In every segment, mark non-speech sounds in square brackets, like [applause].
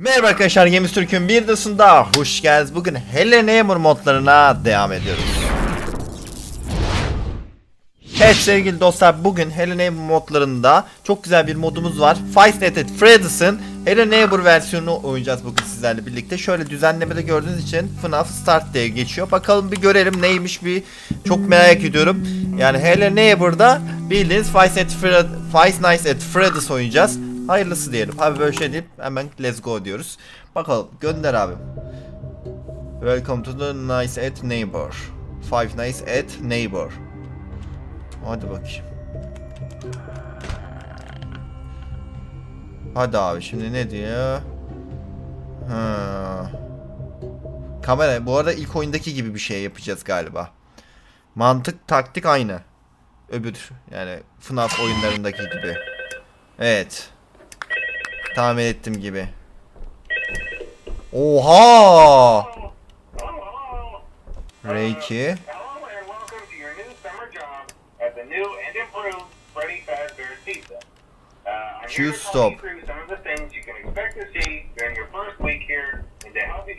Merhaba arkadaşlar Games Türk'ün bir dosunda hoş geldiniz. Bugün Helen Hammer modlarına devam ediyoruz. Evet sevgili dostlar bugün Helen Hammer modlarında çok güzel bir modumuz var. Five Nights at Freddy's'ın Helen Hammer versiyonunu oynayacağız bugün sizlerle birlikte. Şöyle düzenlemede gördüğünüz için FNAF Start diye geçiyor. Bakalım bir görelim neymiş bir çok merak ediyorum. Yani Helen Hammer'da bildiğiniz Five Nights at, Fred Five Nights at Freddy's oynayacağız. Hayırlısı diyelim. Abi böyle şey deyip hemen let's go diyoruz. Bakalım gönder abim. Welcome to the Nice at Neighbor. Five Nights at Neighbor. Hadi bakayım. Hadi abi şimdi ne diyor? Ha. Kamera bu arada ilk oyundaki gibi bir şey yapacağız galiba. Mantık taktik aynı. Öbür yani FNAF oyunlarındaki gibi. Evet. Tahmin ettim gibi. Oha! Reiki. Pizza. Uh, stop.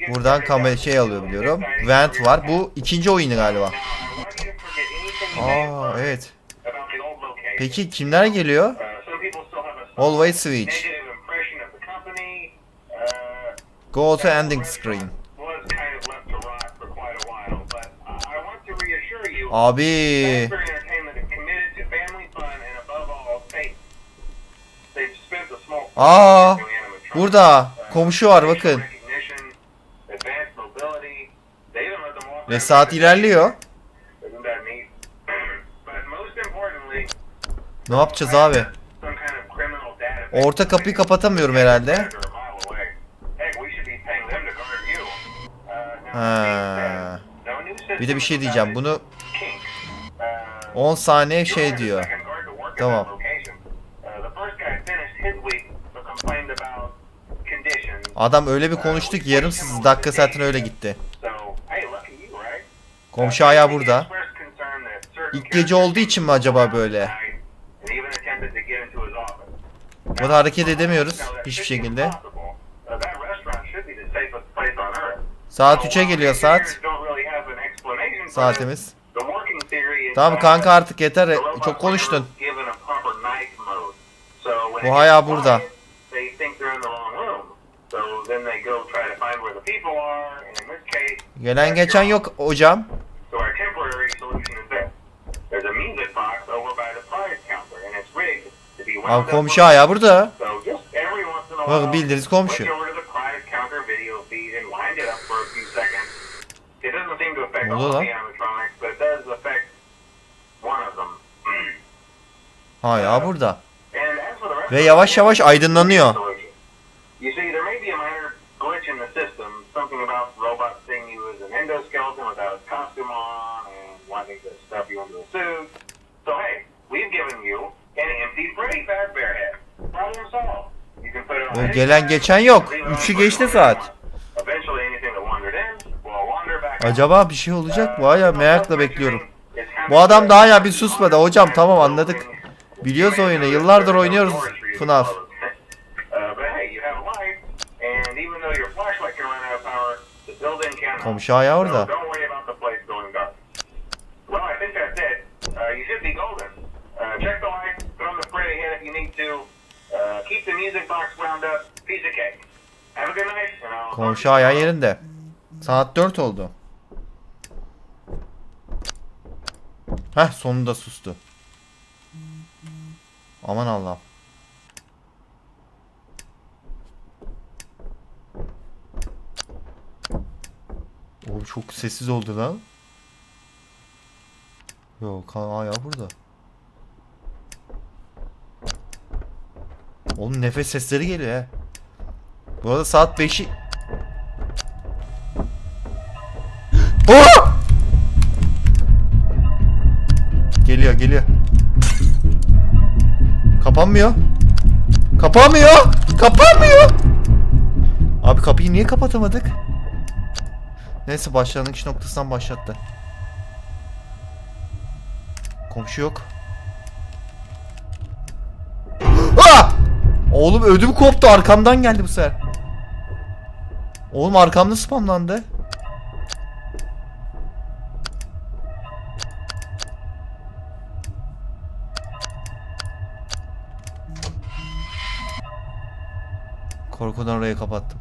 Buradan kamera şey and exciting Vent var. Bu ikinci oyunu galiba. Aa evet. Peki kimler geliyor? Uh, Always switch. Want to reassure you Abi. Aa, burada uh, komşu var facial bakın. Ve saat ilerliyor. [clears throat] Ne yapacağız abi? Orta kapıyı kapatamıyorum herhalde. Bir de bir şey diyeceğim. Bunu kinks. Uh, 10 saniye şey diyor. Tamam. Adam öyle bir konuştu ki yarımsız dakika zaten öyle gitti. Komşu ayağı burada. İlk gece olduğu için mi acaba böyle? Burada hareket edemiyoruz hiçbir şekilde. Saat 3'e geliyor saat. Saatimiz. Tamam kanka artık yeter. Çok konuştun. Bu hala burada. Gelen geçen yok hocam. So our temporary solution is this. There's burada. And as for the rest Ve yavaş yavaş aydınlanıyor. O gelen geçen yok. Üçü geçti 20 saat. Acaba bir şey olacak mı? Hala merakla bekliyorum. Bu adam daha ya bir susmadı. Hocam tamam anladık. Biliyoruz oyunu. Yıllardır oynuyoruz FNAF. Komşu ayağı orada. Komşu ayağı yerinde. Saat 4 oldu. Heh sonunda sustu. Aman Allah'ım. Oğlum çok sessiz oldu lan. Yok ayağı burada. Oğlum nefes sesleri geliyor he. Bu arada saat 5'i... Aa! [gasps] Kapanmıyor. Kapanmıyor. Kapanmıyor. Abi kapıyı niye kapatamadık? Neyse başlangıç noktasından başlattı. Komşu yok. Aa! Oğlum ödüm koptu arkamdan geldi bu sefer. Oğlum arkamda spamlandı. Korkudan orayı kapattım.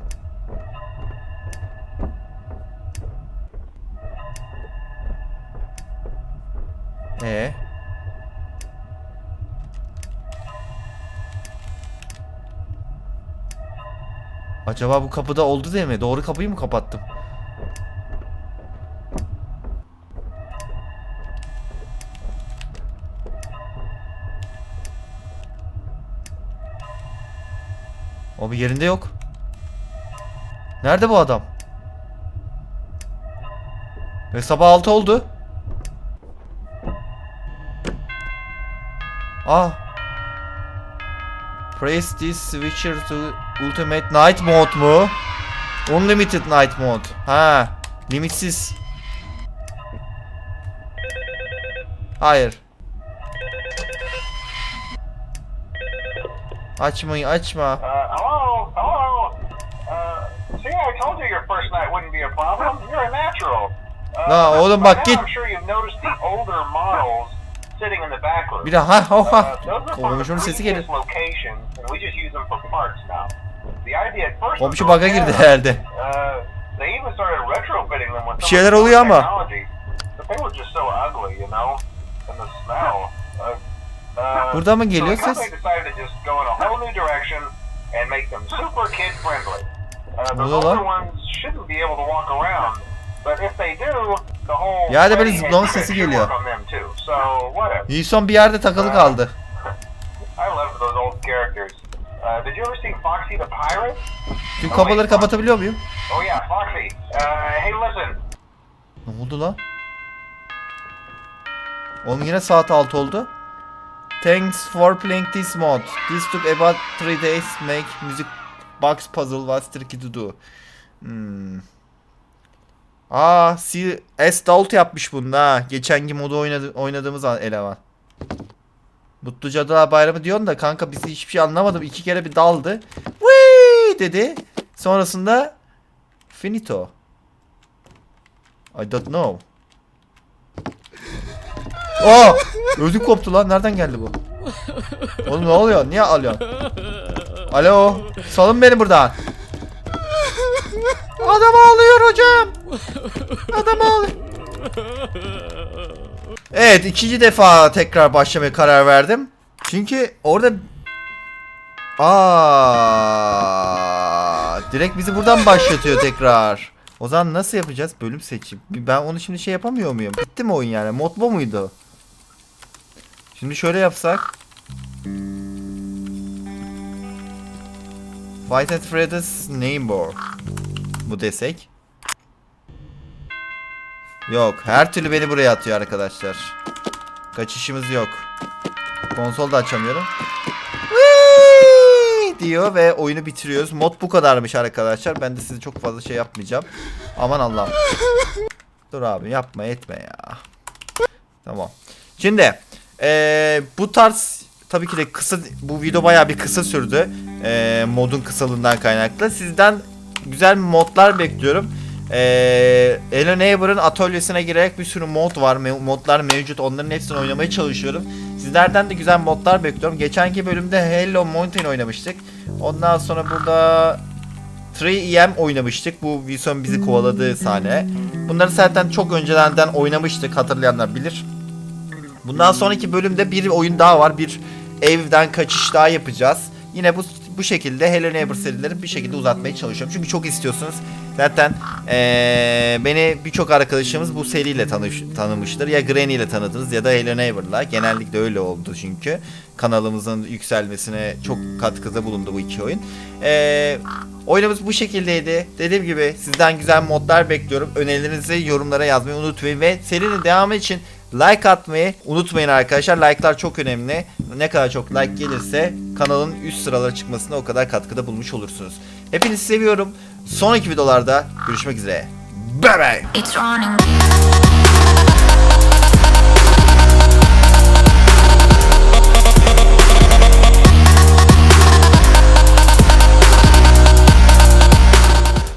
Ee? Acaba bu kapıda oldu değil mi? Doğru kapıyı mı kapattım? O bir yerinde yok. Nerede bu adam? Ve sabah 6 oldu. Ah. Press this switcher to ultimate night mode mu? Unlimited night mode. Ha, limitsiz. Hayır. Açmayı açma. Uh, hello, hello. Uh, see, I told you your first night wouldn't be a problem. You're a natural. Uh, La oğlum bak git. Bir daha ha ha ha. Uh, from the Komşunun sesi previous geliyor. locations, and we just use them for parts now. The idea at first Komşu bug'a girdi herhalde. Uh, Bir some şeyler oluyor ama. technology, But they were just so ugly, you know? And the smell. Uh, Burada mı geliyor ses? Oluyor lan. older ones shouldn't be able to walk around, but if they do, the whole Ya da böyle zıplama sesi geliyor. work on them too. So whatever. Wilson bir yerde takılı kaldı. [laughs] I love those old characters. Did you ever see Foxy the Pirate? Tüm kapıları kapatabiliyor muyum? Oh yeah, Foxy. Uh, hey listen, Ne oldu lan? Oğlum yine saat 6 oldu. Thanks for playing this mod. This took about 3 days make music box puzzle was tricky to do. Hmm. Aa, C S Dalt yapmış bunu ha. Geçenki modu oynadı, oynadığımız an- eleman. Mutlu Cadılar Bayramı diyorsun da kanka bizi hiçbir şey anlamadım. İki kere bir daldı. Wee dedi. Sonrasında finito. I don't know. Aa! Ödüm koptu lan. Nereden geldi bu? Oğlum ne oluyor? Niye alıyorsun? Alo. Salın beni buradan. Adam ağlıyor hocam. Adam ağlıyor. Evet ikinci defa tekrar başlamaya karar verdim. Çünkü orada Aa, direkt bizi buradan başlatıyor tekrar. O zaman nasıl yapacağız? Bölüm seçim. Ben onu şimdi şey yapamıyor muyum? Bitti mi oyun yani? Mod bu muydu? Şimdi şöyle yapsak. Fight at Freddy's Neighbor. Bu desek. Yok. Her türlü beni buraya atıyor arkadaşlar. Kaçışımız yok. Konsol da açamıyorum. Whee! diyor ve oyunu bitiriyoruz. Mod bu kadarmış arkadaşlar. Ben de size çok fazla şey yapmayacağım. Aman Allah'ım. Dur abi yapma etme ya. Tamam. Şimdi eee, bu tarz tabii ki de kısa bu video bayağı bir kısa sürdü. Eee, modun kısalığından kaynaklı. Sizden güzel modlar bekliyorum. Eee Hello Neighbor'ın atölyesine girerek bir sürü mod var. me- modlar mevcut. Onların hepsini oynamaya çalışıyorum. Sizlerden de güzel modlar bekliyorum. Geçenki bölümde Hello Mountain oynamıştık. Ondan sonra burada 3EM oynamıştık. Bu Wilson bizi kovaladığı sahne. Bunları zaten çok önceden oynamıştık. Hatırlayanlar bilir. Bundan sonraki bölümde bir oyun daha var. Bir evden kaçış daha yapacağız. Yine bu bu şekilde Hello Neighbor serileri bir şekilde uzatmaya çalışıyorum. Çünkü çok istiyorsunuz. Zaten eee, beni birçok arkadaşımız bu seriyle tanış, tanımıştır. Ya Granny ile tanıdınız ya da Hello Neighbor'la. Genellikle öyle oldu çünkü. Kanalımızın yükselmesine çok katkıda bulundu bu iki oyun. Eee oyunumuz bu şekildeydi. Dediğim gibi sizden güzel modlar bekliyorum. Önerilerinizi yorumlara yazmayı unutmayın ve serinin devamı için like atmayı unutmayın arkadaşlar. Like'lar çok önemli. Ne kadar çok like gelirse kanalın üst sıralara çıkmasına o kadar katkıda bulmuş olursunuz. Hepinizi seviyorum. Sonraki videolarda görüşmek üzere. Bye bye.